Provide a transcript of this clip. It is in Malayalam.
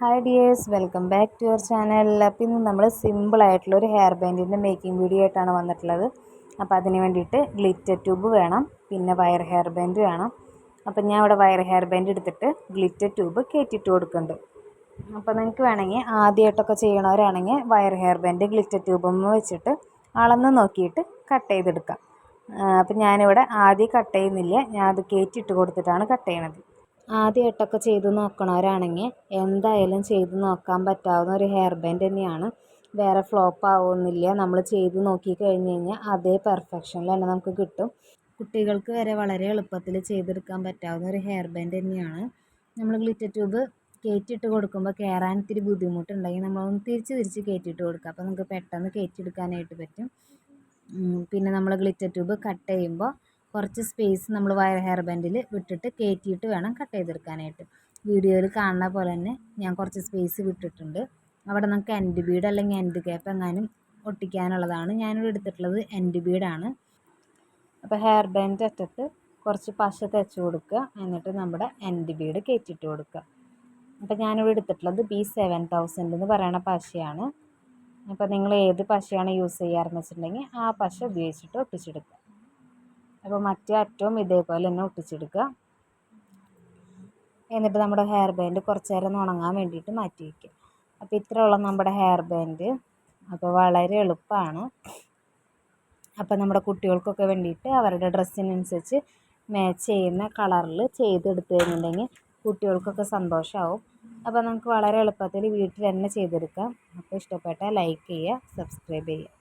Hi dears welcome back to your channel അപ്പോൾ ഇന്ന് നമ്മൾ സിമ്പിളായിട്ടുള്ള ഒരു ഹെയർ ബാൻഡിന്റെ മേക്കിംഗ് വീഡിയോ ആയിട്ടാണ് വന്നിട്ടുള്ളത്. അപ്പോൾ അതിന് വേണ്ടിയിട്ട് ഗ്ലിറ്റർ ട്യൂബ് വേണം പിന്നെ വയർ ഹെയർ ബാൻഡ് വേണം. അപ്പോൾ ഞാൻ ഇവിടെ വയർ ഹെയർ ബാൻഡ് എടുത്തിട്ട് ഗ്ലിറ്റർ ട്യൂബ് കയറ്റിയിട്ട് കൊടുക്കുന്നുണ്ട്. അപ്പോൾ നിങ്ങൾക്ക് വേണമെങ്കിൽ ആദ്യമായിട്ടൊക്കെ ചെയ്യണവരാണെങ്കിൽ വയർ ഹെയർ ബാൻഡ് ഗ്ലിറ്റർ ട്യൂബും വെച്ചിട്ട് അളന്ന് നോക്കിയിട്ട് കട്ട് ചെയ്തെടുക്കാം. അപ്പം ഞാനിവിടെ ആദ്യം കട്ട് ചെയ്യുന്നില്ല. ഞാൻ അത് കയറ്റിയിട്ട് കൊടുത്തിട്ടാണ് കട്ട് ചെയ്യണത്. ആദ്യമായിട്ടൊക്കെ ചെയ്ത് നോക്കണവരാണെങ്കിൽ എന്തായാലും ചെയ്ത് നോക്കാൻ പറ്റാവുന്ന ഒരു ഹെയർ ബാൻഡ് തന്നെയാണ്. വേറെ ഫ്ലോപ്പ് ആവുന്നില്ല. നമ്മൾ ചെയ്ത് നോക്കി കഴിഞ്ഞ് കഴിഞ്ഞാൽ അതേ പെർഫെക്ഷനിൽ തന്നെ നമുക്ക് കിട്ടും. കുട്ടികൾക്ക് വരെ വളരെ എളുപ്പത്തിൽ ചെയ്തെടുക്കാൻ പറ്റാവുന്ന ഒരു ഹെയർ ബാൻഡ് തന്നെയാണ്. നമ്മൾ ഗ്ലിറ്റർ ട്യൂബ് കയറ്റിയിട്ട് കൊടുക്കുമ്പോൾ കയറാൻ ഇത്തിരി ബുദ്ധിമുട്ടുണ്ടെങ്കിൽ നമ്മളൊന്ന് തിരിച്ച് തിരിച്ച് കയറ്റിയിട്ട് കൊടുക്കുക അപ്പോൾ നമുക്ക് പെട്ടെന്ന് കയറ്റിയെടുക്കാനായിട്ട് പറ്റും. പിന്നെ നമ്മൾ ഗ്ലിറ്റർ ട്യൂബ് കട്ട് ചെയ്യുമ്പോൾ കുറച്ച് സ്പേസ് നമ്മൾ വയർ ഹെയർ ബാൻഡിൽ വിട്ടിട്ട് കയറ്റിയിട്ട് വേണം കട്ട് ചെയ്തെടുക്കാനായിട്ട്. വീഡിയോയിൽ കാണുന്ന പോലെ തന്നെ ഞാൻ കുറച്ച് സ്പേസ് വിട്ടിട്ടുണ്ട്. അവിടെ നമുക്ക് എൻഡ് ബീഡ് അല്ലെങ്കിൽ എൻഡ് ക്യാപ്പ് എങ്ങാനും ഒട്ടിക്കാനുള്ളതാണ്. ഞാനിവിടെ എടുത്തിട്ടുള്ളത് എൻഡ് ബീഡാണ് അപ്പോൾ ഹെയർ ബാൻഡ് അറ്റത്ത് കുറച്ച് പശ തേച്ച് കൊടുക്കുക. എന്നിട്ട് നമ്മുടെ എൻഡ് ബീഡ് കയറ്റിയിട്ട് കൊടുക്കുക. അപ്പോൾ ഞാനിവിടെ എടുത്തിട്ടുള്ളത് ബി സെവൻ തൗസൻഡ് എന്ന് പറയുന്ന പശയാണ്. അപ്പോൾ നിങ്ങൾ ഏത് പശയാണ് യൂസ് ചെയ്യാറെന്ന് വെച്ചിട്ടുണ്ടെങ്കിൽ ആ പശ ഉപയോഗിച്ചിട്ട് ഒട്ടിച്ചെടുക്കുക. അപ്പോൾ മറ്റേ അറ്റവും ഇതേപോലെ തന്നെ ഒട്ടിച്ചെടുക്കുക. എന്നിട്ട് നമ്മുടെ ഹെയർ ബാൻഡ് കുറച്ച് നേരം ഒന്ന് ഉണങ്ങാൻ വേണ്ടിയിട്ട് മാറ്റി വയ്ക്കുക. അപ്പോൾ ഇത്രയുള്ള നമ്മുടെ ഹെയർ ബാൻഡ് അപ്പോൾ വളരെ എളുപ്പമാണ്. അപ്പോൾ നമ്മുടെ കുട്ടികൾക്കൊക്കെ വേണ്ടിയിട്ട് അവരുടെ ഡ്രസ്സിനനുസരിച്ച് മാച്ച് ചെയ്യുന്ന കളറിൽ ചെയ്തെടുത്തു കഴിഞ്ഞിട്ടുണ്ടെങ്കിൽ കുട്ടികൾക്കൊക്കെ സന്തോഷമാവും. അപ്പോൾ നമുക്ക് വളരെ എളുപ്പത്തിൽ വീട്ടിൽ തന്നെ ചെയ്തെടുക്കാം. അപ്പോൾ ഇഷ്ടപ്പെട്ടാൽ ലൈക്ക് ചെയ്യുക സബ്സ്ക്രൈബ് ചെയ്യുക.